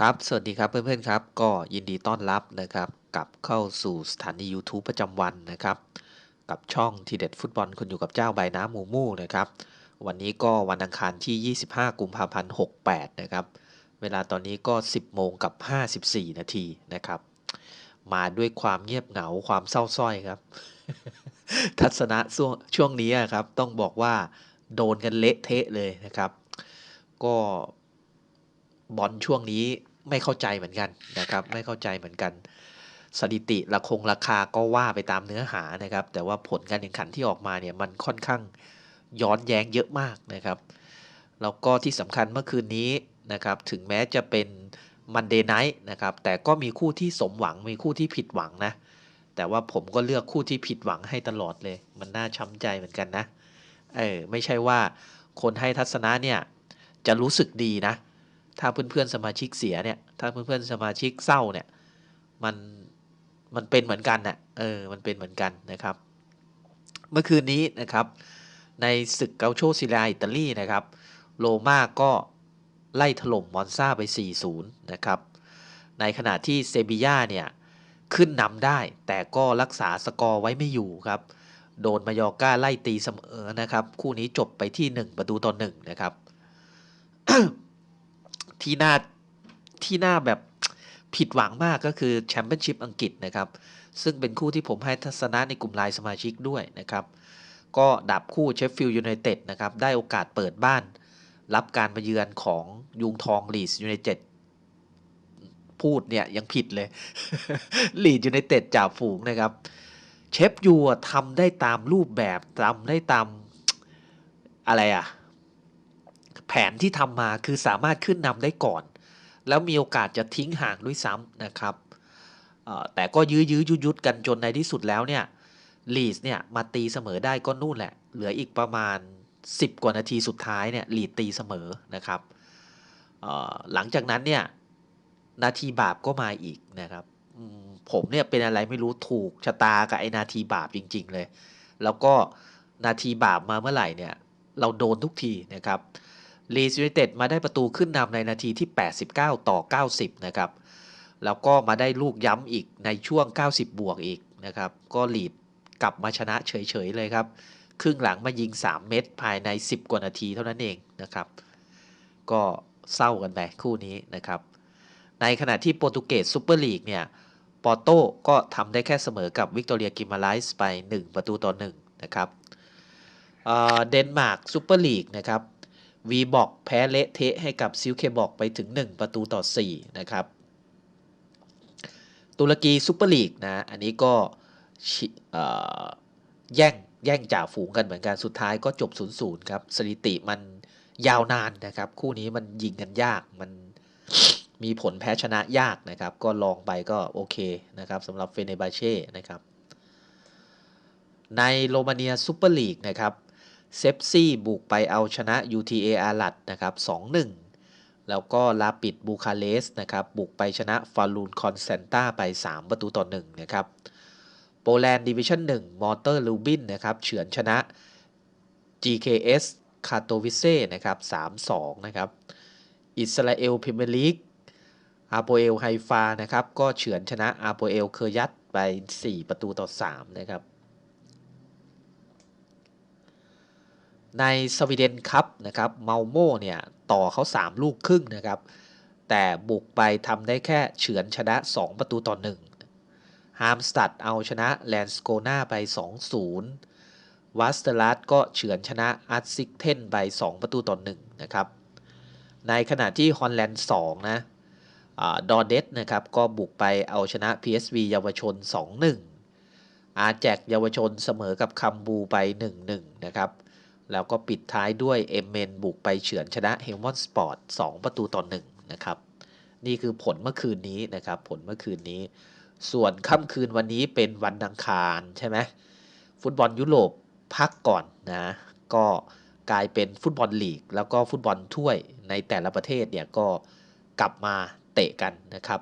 ครับ สวัสดีครับเพื่อนๆครับ ก็ยินดีต้อนรับนะครับกลับเข้าสู่สถานี YouTube ประจำวันนะครับ กับช่องทีเด็ดฟุตบอลคนอยู่กับเจ้าใบน้ำหมูมู่นะครับ วันนี้ก็วันอังคารที่ 25 กุมภาพันธ์ 68 นะครับ เวลาตอนนี้ก็ 10 โมงกับ 54 นาทีนะครับ มาด้วยความเงียบเหงาความเศร้าส้อยครับ ทัศนะช่วงช่วงนี้อะครับต้องบอกว่าโดนกันเละเทะเลยนะครับ ก็ บอลช่วงนี้ไม่เข้าใจเหมือนกันนะครับ ไม่เข้าใจเหมือนกัน สถิติราคงราคาก็ว่าไปตามเนื้อหานะครับ แต่ว่าผลการแข่งขันที่ออกมาเนี่ยมันค่อนข้างย้อนแย้งเยอะมากนะครับแล้วก็ที่สำคัญเมื่อคืนนี้นะครับถึงแม้จะเป็นมันเดย์ไนท์นะครับแต่ก็มีคู่ที่สมหวังมีคู่ที่ผิดหวังนะ แต่ว่าผมก็เลือกคู่ที่ผิดหวังให้ตลอดเลย มันน่าช้ำใจเหมือนกันนะเออไม่ใช่ว่าคนให้ทัศนะเนี่ยจะรู้สึกดีนะ ถ้าเพื่อนๆสมาชิกเสียเนี่ย ถ้าเพื่อนๆสมาชิกเศร้าเนี่ย มันมันเป็นเหมือนกันน่ะ เออ มันเป็นเหมือนกันนะครับ เมื่อคืนนี้นะครับ ในศึกเกาโชซิลาอิตาลีนะครับโรม่าก็ไล่ถล่มมอนซาไป 4-0 นะครับ ในขณะที่เซบีย่าเนี่ย ขึ้นนำได้ แต่ก็รักษาสกอร์ไว้ไม่อยู่ครับ โดนมายอร์ก้าไล่ตีเสมอนะครับ คู่นี้จบไปที่ 1 ประตูต่อ1นะครับ ที่น่าที่น่าแบบผิดหวังมากก็คือแชมเปี้ยนชิพอังกฤษนะครับ ซึ่งเป็นคู่ที่ผมให้ทัศนะในกลุ่มไลน์สมาชิกด้วยนะครับ ก็ดับคู่เชฟฟิลด์ยูไนเต็ดนะครับ ได้โอกาสเปิดบ้าน รับการมาเยือนของยุงทองลีสยูไนเต็ดพูดเนี่ยยังผิดเลยลีดยูไนเต็ดจ่าฝูงนะครับ เชฟยูทำได้ตามรูปแบบทำได้ตามอะไรอะ แผนที่ทำมาคือสามารถขึ้นนำได้ก่อน แล้วมีโอกาสจะทิ้งห่างด้วยซ้ำนะครับแต่ก็ยื้อยื้อยุดยุดกันจนในที่สุดแล้วเนี่ยลีดเนี่ยมาตีเสมอได้ก็นู่นแหละ เหลืออีกประมาณ 10 กว่านาทีสุดท้ายเนี่ยลีดตีเสมอนะครับหลังจากนั้นเนี่ยนาทีบาปก็มาอีกนะครับผมเนี่ยเป็นอะไรไม่รู้ถูกชะตากับไอ้นาทีบาปจริง ๆ เลย แล้วก็นาทีบาปมาเมื่อไหร่เนี่ยเราโดนทุกทีนะครับ ลีสยูไนเต็ดมาได้ประตูขึ้นนำในนาทีที่ 89 ต่อ 90 นะครับ แล้วก็มาได้ลูกย้ำอีกในช่วง 90 บวกอีกนะครับ ก็ลีดกลับมาชนะเฉย ๆ เลยครับ ครึ่งหลังมายิง 3 เม็ดภายใน 10 กว่านาทีเท่านั้นเองนะครับ ก็เศร้ากันไปคู่นี้นะครับ ในขณะที่โปรตุเกสซูเปอร์ลีกเนี่ย ปอร์โต้ก็ทำได้แค่เสมอกับวิกตอเรียกิมาไลส์ไป 1 ประตูต่อ1นะครับเอ่อเดนมาร์กซูเปอร์ลีกนะครับ วีบอกแพ้เละเทะให้กับซิลเคบอกไปถึง 1 ประตูต่อ 4 นะครับ ตุรกีซูเปอร์ลีกนะ อันนี้ก็แย่งแย่งจ่าฝูงกันเหมือนกันสุดท้ายก็จบ 0-0 ครับ สถิติมันยาวนานนะครับ คู่นี้มันยิงกันยากมันมีผลแพ้ชนะยากนะครับ ก็ลองไปก็โอเคนะครับสำหรับเฟเนบาเช่นะครับ ในโรมาเนียซูเปอร์ลีกนะครับ เซฟซี่บุกไปเอาชนะ UTA อาลัดนะครับ2-1 แล้วก็ลาปิดบูคาเรส์นะครับบุกไปชนะฟาลูนคอนเซนตาไป 3 ประตูต่อ1นะครับโปแลนด์ดิวิชั่น1มอเตอร์ลูบินนะครับเฉือนชนะ GKS คาโตวิเซ่นะครับ3-2นะครับอิสราเอลพรีเมียร์ลีกอาโปเอลไฮฟานะครับก็เฉือนชนะอาโปเอลเคยัตไป 4 ประตูต่อ3นะครับ ในสวีเดนคัพนะครับเมาโมเนี่ยต่อเขา 3 ลูกครึ่งนะครับ แต่บุกไปทำได้แค่เฉือนชนะ 2 ประตูต่อ1ฮามสตัดเอาชนะแลนสโกนาไป 2-0 วัสเตลัสก็เฉือนชนะอาร์ตซิกเทนไป 2 ประตูต่อ1นะครับในขณะที่ฮอลแลนด์2นะดอเดสนะครับก็บุกไปเอาชนะ PSV เยาวชน 2-1อาแจกเยาวชนเสมอกับคัมบูไป 1-1นะครับ แล้วก็ปิดท้ายด้วยเอเมนบุกไปเฉือนชนะเฮลมอนสปอร์ต2ประตูต่อ1นะครับ นี่คือผลเมื่อคืนนี้นะครับ ผลเมื่อคืนนี้ ส่วนค่ำคืนวันนี้เป็นวันดังคารใช่ไหมฟุตบอลยุโรปพักก่อนนะ ก็กลายเป็นฟุตบอลลีก แล้วก็ฟุตบอลถ้วยในแต่ละประเทศเนี่ยก็กลับมาเตะกันนะครับ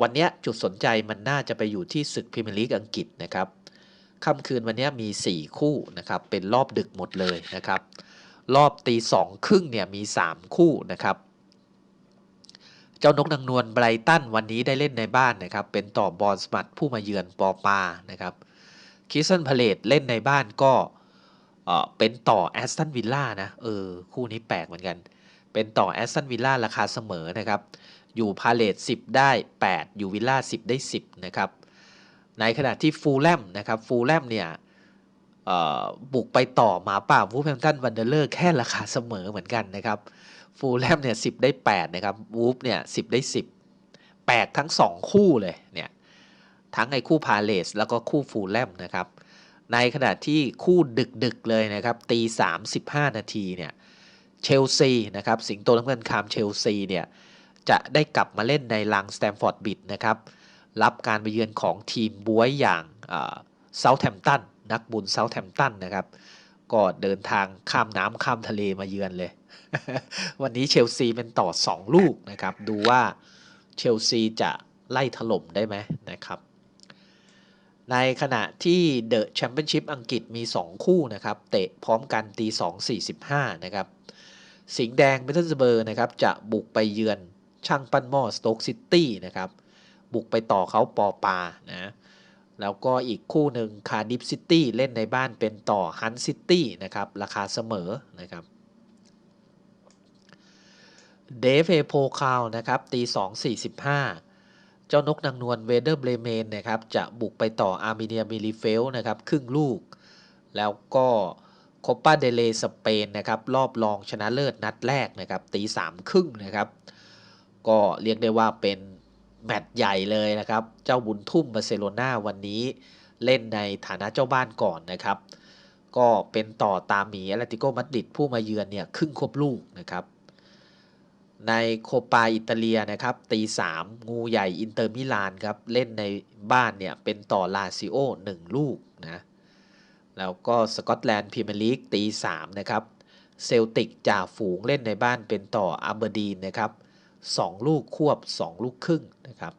วันนี้จุดสนใจมันน่าจะไปอยู่ที่ศึกพรีเมียร์ลีกอังกฤษนะครับ ค่ำคืนวันนี้มี 4 คู่นะครับเป็นรอบดึกหมดเลยนะครับ รอบตีสองครึ่งเนี่ยมี 3 คู่นะครับ เจ้านกนางนวลไบรตันวันนี้ได้เล่นในบ้านนะครับ เป็นต่อบอลสมัตผู้มาเยือนปอปานะครับคิสซันพาเลตเล่นในบ้านก็เอ่อเป็นต่อแอสตันวิลล่านะเออคู่นี้แปลกเหมือนกัน เป็นต่อแอสตันวิลล่าราคาเสมอนะครับ อยู่พาเลต10 ได้ 8 อยู่วิลล่า10 ได้ 10 นะครับ ในขณะที่ฟูลแลมนะครับฟูลแลมเนี่ยบุกไปต่อหมาป่าวูฟแฮมตันวันเดอร์เลอร์แค่ราคาเสมอเหมือนกันนะครับฟูลแลมเนี่ย10ได้8นะครับวูฟเนี่ย10ได้ 10แปลกทั้ง 2 คู่เลยเนี่ยทั้งไอ้คู่พาเลสแล้วก็คู่ฟูลแลมนะครับในขณะที่คู่ดึกๆเลยนะครับตี35 นาทีเนี่ยเชลซีนะครับสิงโตน้ำเงินคามเชลซีเนี่ยจะได้กลับมาเล่นในลังสแตมฟอร์ดบิดนะครับ รับการไปเยือนของทีมบวยอย่างเซาท์แ m มตันนักบุญเซาท์แ m มตันนะครับ ก็เดินทางข้ามน้ำข้ามทะเลมาเยือนเลย วันนี้เชลซีเป็นต่อ 2 ลูกนะครับ ดูว่าเชลซีจะไล่ถล่มได้ไหมนะครับ ในขณะที่เดอะแชมเปี้ยนชิพอังกฤษมี 2 คู่นะครับ เตะพร้อมกันตี 2.45 นะครับ สิงห์แดงเมทัลสเบอร์นะครับ จะบุกไปเยือนช่างปั้นหม้อสโต๊กซิตี้นะครับ บุกไปต่อเขาปอปานะแล้วก็อีกคู่หนึ่งคาร์ดิฟซิตี้เล่นในบ้านเป็นต่อฮันซิตี้นะครับราคาเสมอนะครับเดฟเอโพคาวนะครับตี2.45เจ้านกนางนวลเวเดอร์เบรเมนนะครับจะบุกไปต่ออาร์เมเนียมิลิเฟลนะครับครึ่งลูก แล้วก็โคปาเดเลสเปนนะครับรอบรองชนะเลิศนัดแรกนะครับตีสามครึ่งนะครับก็เรียกได้ว่าเป็น แมตช์ใหญ่เลยนะครับ เจ้าบุญทุ่มบาร์เซโลนาวันนี้เล่นในฐานะเจ้าบ้านก่อนนะครับ ก็เป็นต่อตามหมีแอตเลติโกมาดริดผู้มาเยือนเนี่ยครึ่งควบลูกนะครับ ในโคปาอิตาเลียนะครับตีสามงูใหญ่อินเตอร์มิลานครับเล่นในบ้านเนี่ยเป็นต่อลาซิโอหนึ่งลูกนะแล้วก็สกอตแลนด์พรีเมียร์ลีกตีสามนะครับเซลติกจ่าฝูงเล่นในบ้านเป็นต่ออัเบอร์ดีนนะครับ 2 ลูกควบ 2 ลูกครึ่งนะครับ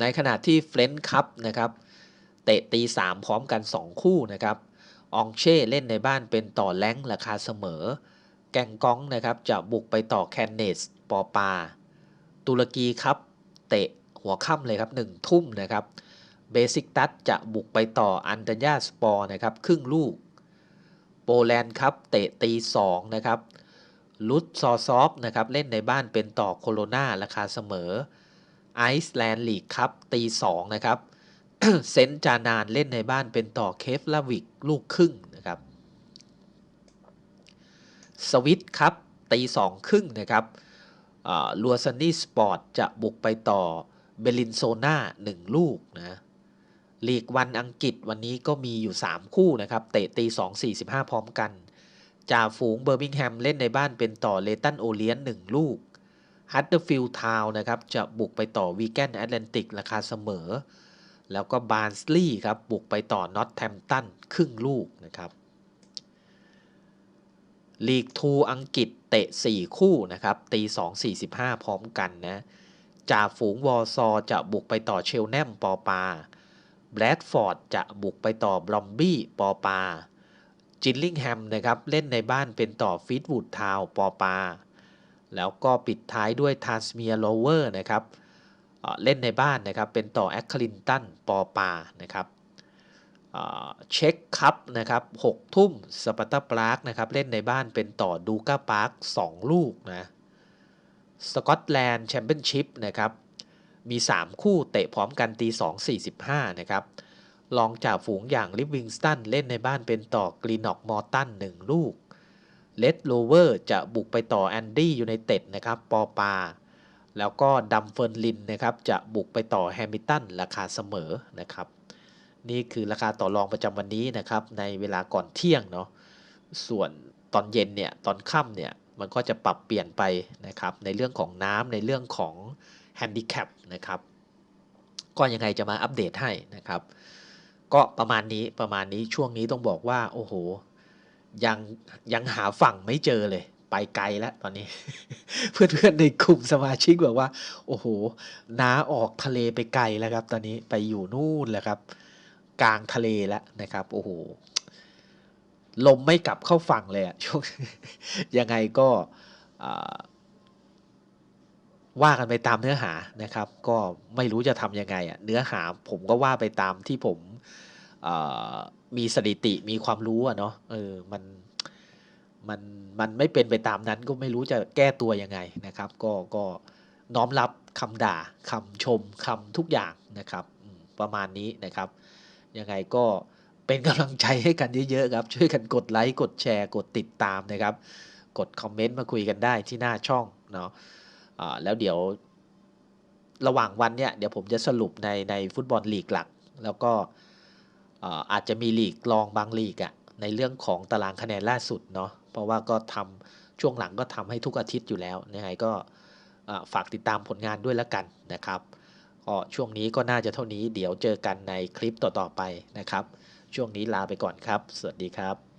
ในขณะที่เฟรนช์คัพนะครับเตะตี 3 พร้อมกัน 2 คู่นะครับองเช่เล่นในบ้านเป็นต่อแรงราคาเสมอ แกงก้องนะครับจะบุกไปต่อแคนเนสปอปา ตุรกีครับเตะหัวค่ำเลยครับ1ทุ่มนะครับเบสิกตัสจะบุกไปต่ออันตญาสปอร์นะครับครึ่งลูก โปแลนด์ครับเตะตี2นะครับ ลุตซอซอฟนะครับเล่นในบ้านเป็นต่อโคโรนาราคาเสมอไอซ์แลนด์ลีกครับตีสองนะครับเซนจานานเล่นในบ้านเป็นต่อเคฟลาวิกลูกครึ่งนะครับสวิตครับตีสองครึ่งนะครับลัวซันนี่สปอร์ตจะบุกไปต่อเบลินโซนาหนึ่งลูกนะลีกวันอังกฤษวันนี้ก็มีอยู่ 3 คู่นะครับ เตะตี2 45พร้อมกัน จ่าฝูงเบอร์มิงแฮมเล่นในบ้านเป็นต่อเลตันโอเลียนหนึ่งลูกฮัตเตอร์ฟิลด์ทาวนะครับจะบุกไปต่อวีแกนแอตแลนติกราคาเสมอ แล้วก็บาร์นสลีย์ครับบุกไปต่อนอตแทมตันครึ่งลูกนะครับลีกทูอังกฤษเตะ 4 คู่นะครับตี 2 45 พร้อมกันนะจ่าฝูงวอซอจะบุกไปต่อเชลแนมปอปาแบรดฟอร์ดจะบุกไปต่อบลอมบี้ปอปา จินลิงแฮมนะครับเล่นในบ้านเป็นต่อฟิตวูดทาวปอปา แล้วก็ปิดท้ายด้วยทาสเมียโลเวอร์นะครับเล่นในบ้านนะครับเป็นต่อแอคคลินตันปอปานะครับเช็คคัพนะครับ6ทุ่มสปาร์ตาปาร์กนะครับเล่นในบ้านเป็นต่อดูกาปาร์ก2ลูกนะสกอตแลนด์แชมเปี้ยนชิพนะครับมี 3 คู่เตะพร้อมกันตี 2.45นะครับ รองจากฝูงอย่างลิฟวิงสตันเล่นในบ้านเป็นต่อกรีนอกมอร์ตันหนึ่งลูกเลดโลเวอร์จะบุกไปต่อแอนดี้ยูไนเต็ดนะครับปอปา แล้วก็ดัมเฟิร์นลินนะครับจะบุกไปต่อแฮมิลตันราคาเสมอนะครับนี่คือราคาต่อรองประจำวันนี้นะครับในเวลาก่อนเที่ยงเนาะส่วนตอนเย็นเนี่ยตอนค่ำเนี่ยมันก็จะปรับเปลี่ยนไปนะครับในเรื่องของน้ำในเรื่องของแฮนดิแคปนะครับก็ยังไงจะมาอัปเดตให้นะครับ ก็ประมาณนี้ประมาณนี้ช่วงนี้ต้องบอกว่า โอ้โห ยังยังหาฝั่งไม่เจอเลย ไปไกลแล้วตอนนี้ เพื่อนๆในกลุ่มสมาชิกบอกว่า โอ้โหน้าออกทะเลไปไกลแล้วครับ ตอนนี้ไปอยู่นู่นแล้วครับ กลางทะเลแล้วนะครับ โอ้โหลมไม่กลับเข้าฝั่งเลยอะช่วงยังไงก็ ว่ากันไปตามเนื้อหานะครับ ก็ไม่รู้จะทำยังไงอะเนื้อหาผมก็ว่าไปตามที่ผมมีสถิติมีความรู้อะเนาะเออมันมันมันไม่เป็นไปตามนั้นก็ไม่รู้จะแก้ตัวยังไงนะครับ ก็ก็น้อมรับคำด่าคำชมคำทุกอย่างนะครับ ประมาณนี้นะครับยังไงก็เป็นกำลังใจให้กันเยอะๆครับ ช่วยกันกดไลค์กดแชร์กดติดตามนะครับ กดคอมเมนต์มาคุยกันได้ที่หน้าช่องเนาะ แล้วเดี๋ยวระหว่างวันเนี่ยเดี๋ยวผมจะสรุปในในฟุตบอลลีกหลัก แล้วก็อาอาจจะมีลีกรองบางลีกอะในเรื่องของตารางคะแนนล่าสุดเนาะเพราะว่าก็ทำช่วงหลังก็ทำให้ทุกอาทิตย์อยู่แล้วยังไงก็ฝากติดตามผลงานด้วยแล้วกันนะครับก็ช่วงนี้ก็น่าจะเท่านี้เดี๋ยวเจอกันในคลิปต่อๆไปนะครับ ช่วงนี้ลาไปก่อนครับ สวัสดีครับ